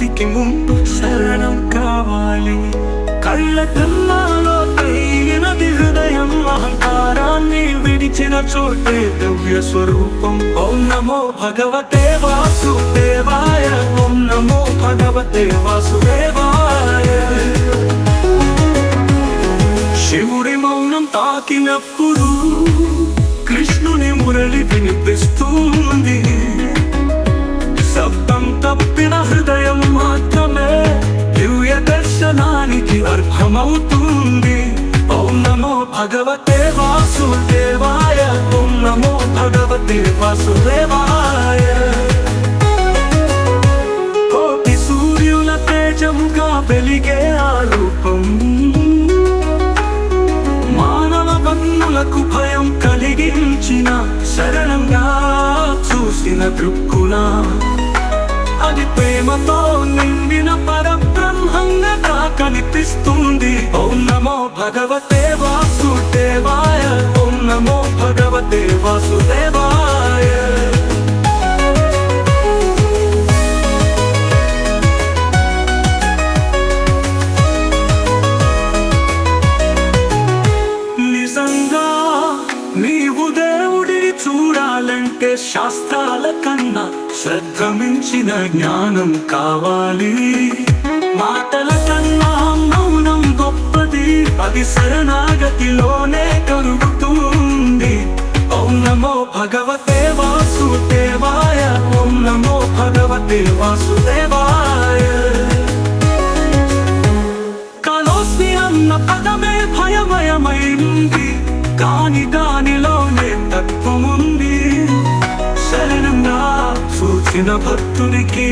కోటికి ముందు శరణం కావాలి. కళ్ళ కన్నాలో తగినది హృదయం అహంకారాన్ని విడిచిన చోటే దివ్య స్వరూపం. ఓం నమో భగవతే వాసుదేవాయ ఓం నమో భగవతే వాసుదేవాయ. శివుడి మౌనం తాకినప్పుడు కృష్ణుని మురళి వినిపిస్తుంది. భగవతే వాసుదేవాయ. ఓం నమో భగవతే వాసుదేవాయ. కోటి సూర్యుల తేజముగా వెలిగే ఆ రూపం. మానవ బంధులకు భయం కలిగించిన శరణంగా చూసిన దృక్కుల అది ప్రేమతో నిండిన పరబ్రహ్మంగా కనిపిస్తుంది. ఓ భగవతే వాసుదేవాయ ఓం నమో భగవతే వాసుదేవాయ నిజంగా నీవు దేవుడిని చూడాలంటే శాస్త్రాల కన్నా శ్రద్ధ మించిన జ్ఞానం కావాలి. మాటల అది శరణాగతిలోనే కలుగుతుంది ఓం నమో భగవతే వాసుదేవాయ ఓం నమో భగవతే వాసుదేవాయ. కలోస్మి అన్న పదమే భయమయమైంది కాని దానిలోనే తత్వముంది. శరణంగా సూచిన భక్తునికి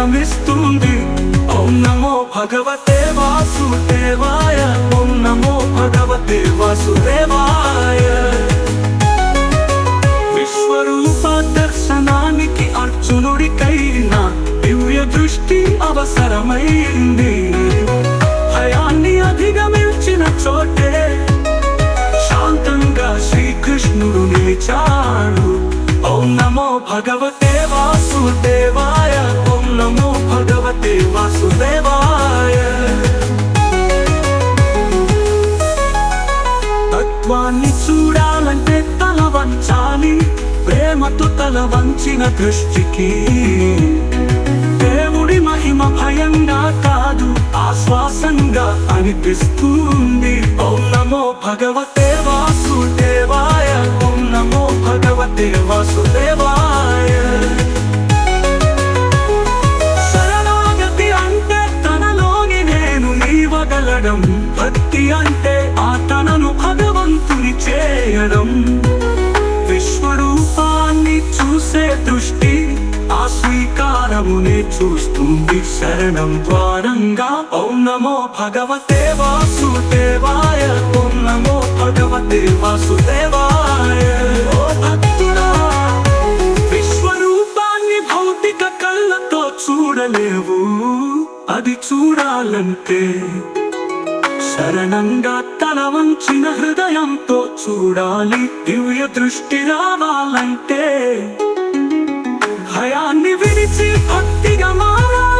దర్శనమిస్తుంది ఓం నమో భగవతే వాసుదేవాయ ఓం నమో భగవతే వాసు విశ్వాన్ని చూడాలంటే తల వంచాలి. ప్రేమతో తల వంచిన దృష్టికి. దేవుడి మహిమ భయంగా కాదు ఆశ్వాసంగా అనిపిస్తుంది. ఓం నమో భగవతే వాసుదేవాయ ఓం నమో భగవతే వాసుదేవాయ. శరణాగతి అంటే తనలోని నేను నీవగలడం భక్తి అంటే ఆ తనను భగవ చేయడం. విశ్వరూపాన్ని చూసే దృష్టి ఆ స్వీకారమునే చూస్తుంది శరణం ద్వారంగా. ఓం నమో భగవతే వాసుదేవాయ. ఓం నమో భగవతే వాసుదేవాయ. విశ్వరూపాన్ని భౌతిక కళ్ళతో చూడలేవు. అది చూడాలంటే శరణంగా తల వంచిన హృదయంతో చూడాలి. దివ్య దృష్టి రావాలంటే. భయాన్ని విడిచి భక్తిగా మారాలి.